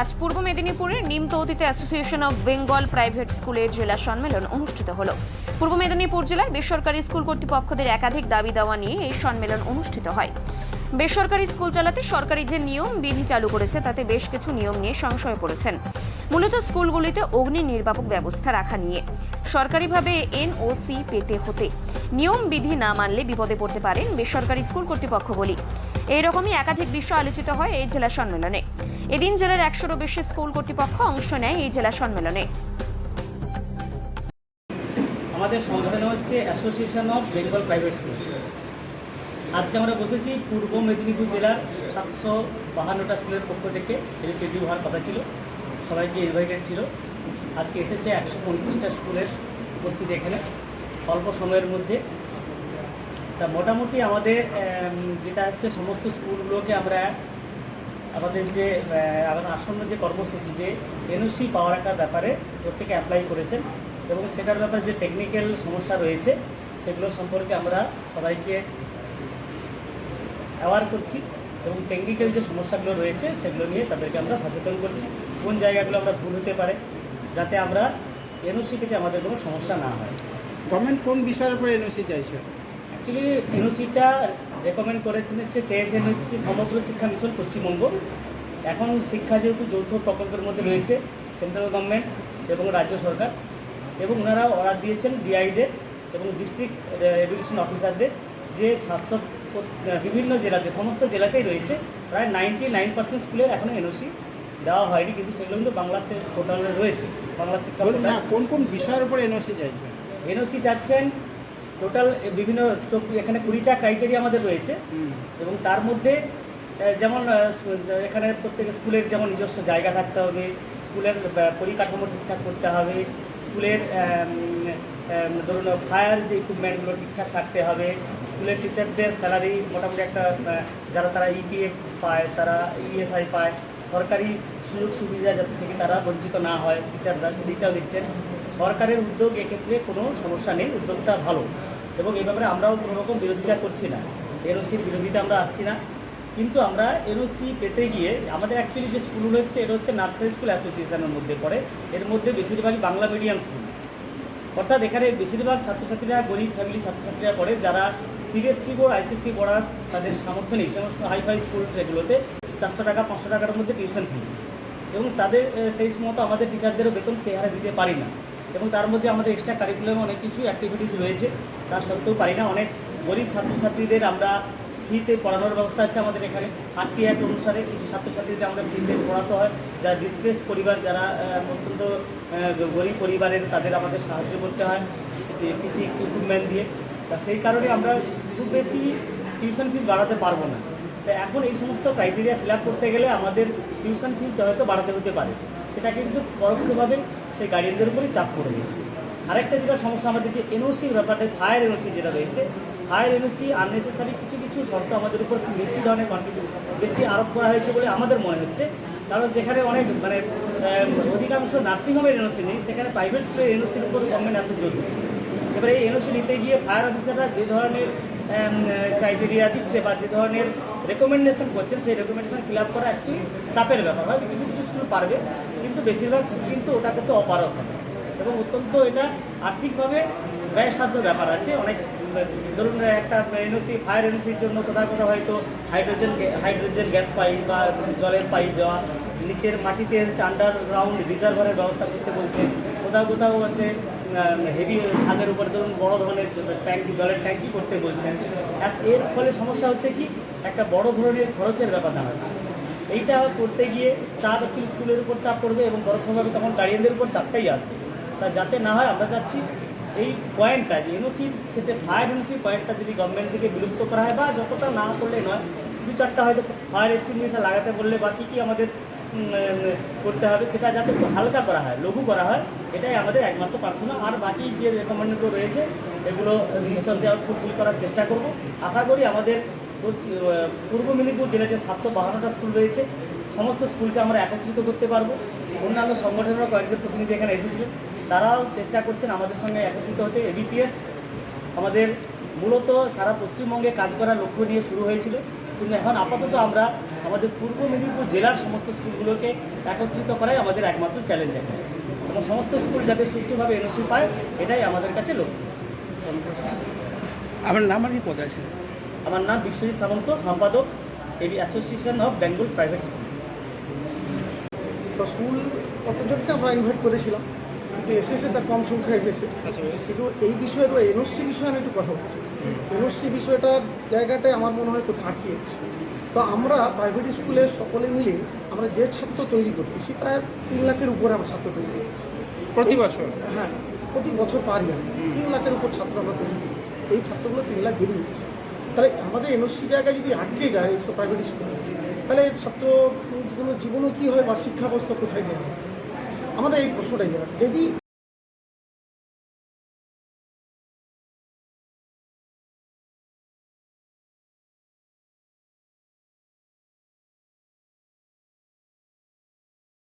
আজ পূর্ব মেদিনীপুরের নিম তৌতিতে অ্যাসোসিয়েশন অব বেঙ্গল প্রাইভেট স্কুলের জেলা সম্মেলন অনুষ্ঠিত হলো। পূর্ব মেদিনীপুর জেলার বেসরকারি স্কুল কর্তৃপক্ষদের একাধিক দাবি দাওয়া নিয়ে এই সম্মেলন অনুষ্ঠিত হয়। বেসরকারি স্কুল চালাতে সরকারি যে নিয়ম বিধি চালু করেছে, তাতে বেশ কিছু নিয়ম নিয়ে সংশয় পড়েছেন। মূলত স্কুলগুলিতে অগ্নি নির্বাপক ব্যবস্থা রাখা নিয়ে। সরকারিভাবে এনওসি পেতে হতে। নিয়ম বিধি না মানলে বিপদে পড়তে পারেন বেসরকারি স্কুল কর্তৃপক্ষ বলি। এইরকমই একাধিক বিষয় আলোচিত হয় এই জেলা সম্মেলনে। এদিন জেলার একশোরও বেশি স্কুল কর্তৃপক্ষ অংশ নেয় এই জেলা সম্মেলনে। আমাদের সংগঠন হচ্ছে association of Bengal private school আজকে আমরা বসেছি পূর্ব মেদিনীপুর জেলার সাতশো বাহান্নটা স্কুলের পক্ষ থেকে। রিপ্রেজেন্টিভ হওয়ার কথা ছিল। সবাইকে ইনভাইটেড ছিল। আজকে এসেছে একশো পঁয়ত্রিশটা স্কুলের উপস্থিতি এখানে। অল্প সময়ের মধ্যে। তা মোটামুটি আমাদের যেটা হচ্ছে সমস্ত স্কুলগুলোকে আমরা আমাদের যে আমাদের আসন্ন যে কর্মসূচি যে এনওসি পাওয়ার একটা ব্যাপারে প্রত্যেকে অ্যাপ্লাই করেছেন এবং সেটার ব্যাপারে যে টেকনিক্যাল সমস্যা রয়েছে সেগুলো সম্পর্কে আমরা সবাইকে অ্যাওয়ার করছি এবং টেকনিক্যাল যে সমস্যাগুলো রয়েছে সেগুলো নিয়ে তাদেরকে আমরা সচেতন করছি কোন জায়গাগুলো আমরা ভুল হতে পারে যাতে আমরা এনওসি থেকে আমাদের কোনো সমস্যা না হয়। গভর্নমেন্ট কোন বিষয়ের উপরে এনওসি চাইছে? অ্যাকচুয়ালি এনওসিটা রেকমেন্ড করেছেন হচ্ছে চেয়েছেন হচ্ছে সমগ্র শিক্ষা মিশন পশ্চিমবঙ্গ। এখন শিক্ষা যেহেতু যৌথ প্রকল্পের মধ্যে রয়েছে সেন্ট্রাল গভর্নমেন্ট এবং রাজ্য সরকার এবং ওনারা অর্ডার দিয়েছেন ডিআইদের এবং ডিস্ট্রিক্ট এডুকেশন অফিসারদের যে সাতশো বিভিন্ন জেলাতে সমস্ত জেলাতেই রয়েছে। প্রায় নাইনটি নাইন পার্সেন্ট স্কুলের এখনও এনওসি দেওয়া হয়নি কিন্তু সেগুলো কিন্তু বাংলা পোর্টালে রয়েছে। বাংলা শিক্ষা কোন কোন বিষয়ের উপরে এনওসি চাইছে এনওসি চাচ্ছেন টোটাল বিভিন্ন এখানে কুড়িটা ক্রাইটেরিয়া আমাদের রয়েছে। এবং তার মধ্যে যেমন এখানে প্রত্যেক স্কুলের যেমন নিজস্ব জায়গা থাকতে হবে স্কুলের পরিকাঠামো ঠিকঠাক করতে হবে স্কুলের ধরুন ফায়ার যে ইকুইপমেন্টগুলো ঠিকঠাক থাকতে হবে স্কুলের টিচারদের স্যালারি মোটামুটি একটা যারা তারা ইপিএফ পায় তারা ইএসআই পায় সরকারি সুযোগ সুবিধা যাতে থেকে তারা বঞ্চিত না হয় টিচাররা সেদিকটাও দেখছেন। সরকারের উদ্যোগ এক্ষেত্রে কোনো সমস্যা নেই, উদ্যোগটা ভালো। এবং এই ব্যাপারে আমরাও কোনো রকম বিরোধিতা করছি না। এনওসির বিরোধিতা আমরা আসছি না। কিন্তু আমরা এনওসি পেতে গিয়ে আমাদের অ্যাকচুয়ালি যে স্কুলগুলো হচ্ছে এটা হচ্ছে নার্সারি স্কুল অ্যাসোসিয়েশনের মধ্যে পড়ে। এর মধ্যে বেশিরভাগই বাংলা মিডিয়াম স্কুল অর্থাৎ এখানে বেশিরভাগ ছাত্রছাত্রীরা, গরিব ফ্যামিলি ছাত্রছাত্রীরা পড়ে যারা সিবিএসসি বোর্ড আইসিসি পড়ার তাদের সামর্থ্য নেই। সমস্ত হাইফাই স্কুল এগুলোতে চারশো টাকা, পাঁচশো টাকার মধ্যে টিউশন ফিজ এবং তাদের সেই মতো আমাদের টিচারদেরও বেতন সেই হারে দিতে পারি না। এবং তার মধ্যে আমাদের এক্সট্রা কারিকুলাম অনেক কিছু অ্যাক্টিভিটিস রয়েছে। তা সত্ত্বেও পারি না, অনেক গরিব ছাত্রছাত্রীদের আমরা ফ্রিতে পড়ানোর ব্যবস্থা আছে আমাদের এখানে। আটটি অ্যাক্ট অনুসারে কিছু ছাত্রছাত্রীদের আমাদের ফ্রিতে পড়াতে হয় যারা ডিস্ট্রেসড পরিবার, যারা অত্যন্ত গরিব পরিবারের, তাদের আমাদের সাহায্য করতে হয় কিছু ইকুইপমেন্ট দিয়ে। তা সেই কারণে আমরা খুব বেশি টিউশন ফিস বাড়াতে পারব না। তো এখন এই সমস্ত ক্রাইটেরিয়া ফিল করতে গেলে আমাদের টিউশন ফিস হয়তো বাড়াতে হতে পারে। সেটা কিন্তু পরোক্ষভাবে সেই গার্ডিয়ানদের উপরেই চাপ পড়বে আরেকটা যেটা সমস্যা আমাদের যে এনওসির ব্যাপারটা ফায়ার এনওসি যেটা রয়েছে ফায়ার এনওসি আননেসেসারি কিছু কিছু শর্ত আমাদের উপর বেশি ধরনের কন্ট্রিবিউট বেশি আরোপ করা হয়েছে বলে আমাদের মনে হচ্ছে। কারণ যেখানে অনেক মানে অধিকাংশ নার্সিংহোমের এনওসি নেই, সেখানে প্রাইভেট স্কুলের এনওসির উপর গভর্নমেন্ট এত জোর দিচ্ছে। এবারে এই এনওসি নিতে গিয়ে ফায়ার অফিসাররা যে ধরনের ক্রাইটেরিয়া দিচ্ছে বা যে ধরনের রেকমেন্ডেশন করছে, সেই রেকমেন্ডেশন ফিল আপ করা অ্যাকচুয়ালি চাপের ব্যাপার। হয়তো কিছু কিছু স্কুল পারবে, কিন্তু বেশিরভাগ স্কুল কিন্তু ওটা করতে অপারক হবে। এবং অত্যন্ত এটা আর্থিকভাবে ব্যয়সাধ্য ব্যাপার আছে। অনেক, ধরুন, একটা এনওসি ফায়ার এনওসির জন্য কোথাও কোথাও হয়তো হাইড্রোজেন হাইড্রোজেন গ্যাস পাইপ বা জলের পাইপ দেওয়া, নিচের মাটিতে হচ্ছে আন্ডারগ্রাউন্ড রিজার্ভারের ব্যবস্থা করতে বলছে। কোথাও কোথাও হচ্ছে হেভি ছাদের উপরে ধরুন বড় ধরনের ট্যাঙ্কি জলের ট্যাঙ্কি করতে বলছেন এর ফলে সমস্যা হচ্ছে কি, একটা বড় ধরনের খরচের ব্যাপার দাঁড়াচ্ছে। এইটা করতে গিয়ে চাপ অ্যাকচুয়ালি স্কুলের উপর চাপ পড়বে এবং পরোক্ষভাবে তখন গার্ডিয়ানদের উপর চাপটাই আসবে। তা যাতে না হয়, আমরা চাচ্ছি এই পয়েন্টটা যে এনওসির ক্ষেত্রে ফায়ার এনওসি পয়েন্টটা যদি গভর্নমেন্ট থেকে বিলুপ্ত করা হয় বা যতটা না করলে নয় দু চারটা হয়তো ফায়ার এক্সটিংগুইশার লাগাতে বললে বা কী আমাদের করতে হবে, সেটা যাতে একটু হালকা করা হয়, লঘু করা হয়, এটাই আমাদের একমাত্র প্রার্থনা। আর বাকি যে রেকমেন্ডগুলো রয়েছে, এগুলো নিঃসন্দেহে ফুলফিল করার চেষ্টা করব। আশা করি আমাদের পূর্ব মেদিনীপুর জেলায় যে সাতশো বাহান্নটা স্কুল রয়েছে, সমস্ত স্কুলকে আমরা একত্রিত করতে পারব। অন্যান্য সংগঠনেরও কয়েকজন প্রতিনিধি এখানে এসেছিলেন। তারাও চেষ্টা করছেন আমাদের সঙ্গে একত্রিত হতে। এবিপিএস আমাদের মূলত সারা পশ্চিমবঙ্গে কাজ করার লক্ষ্য নিয়ে শুরু হয়েছিল। কিন্তু এখন আপাতত আমরা আমাদের পূর্ব মেদিনীপুর জেলার সমস্ত স্কুলগুলোকে একত্রিত করাই আমাদের একমাত্র চ্যালেঞ্জ এখন। এবং সমস্ত স্কুল যাতে সুষ্ঠুভাবে এনওসি পায় এটাই আমাদের কাছে লক্ষ্য। আমার নাম আর কি পদ আছে? আমার নাম বিশ্বজিৎ সামন্ত সম্পাদক AB association of Bengal private schools তো স্কুল কতজনকে আমরা ইনভাইট করেছিলাম? কিন্তু এসেছে তার কম সংখ্যা এসেছে। কিন্তু এই বিষয়ে বা এনওসি বিষয়ে আমি একটু কথা বলছি। এনওসি বিষয়টার জায়গাটায় আমার মনে হয় কোথাও আটকে যাচ্ছে তো আমরা প্রাইভেট স্কুলে সকলে মিলে আমরা যে ছাত্র তৈরি করতেছি প্রায় তিন লাখের উপরে আমরা ছাত্র তৈরি করছি প্রতি বছর? হ্যাঁ প্রতি বছর পারি আমরা তিন লাখের উপর ছাত্র আমরা তৈরি করছি এই ছাত্রগুলো তিন লাখ বেরিয়ে যাচ্ছে তাহলে আমাদের এনওসি জায়গায় যদি আটকে যায় এইসব প্রাইভেট স্কুলে তাহলে ছাত্রগুলো জীবনও কী হয় বা শিক্ষা ব্যবস্থা কোথায় যাবে আমাদের এই প্রশ্নটাই যদি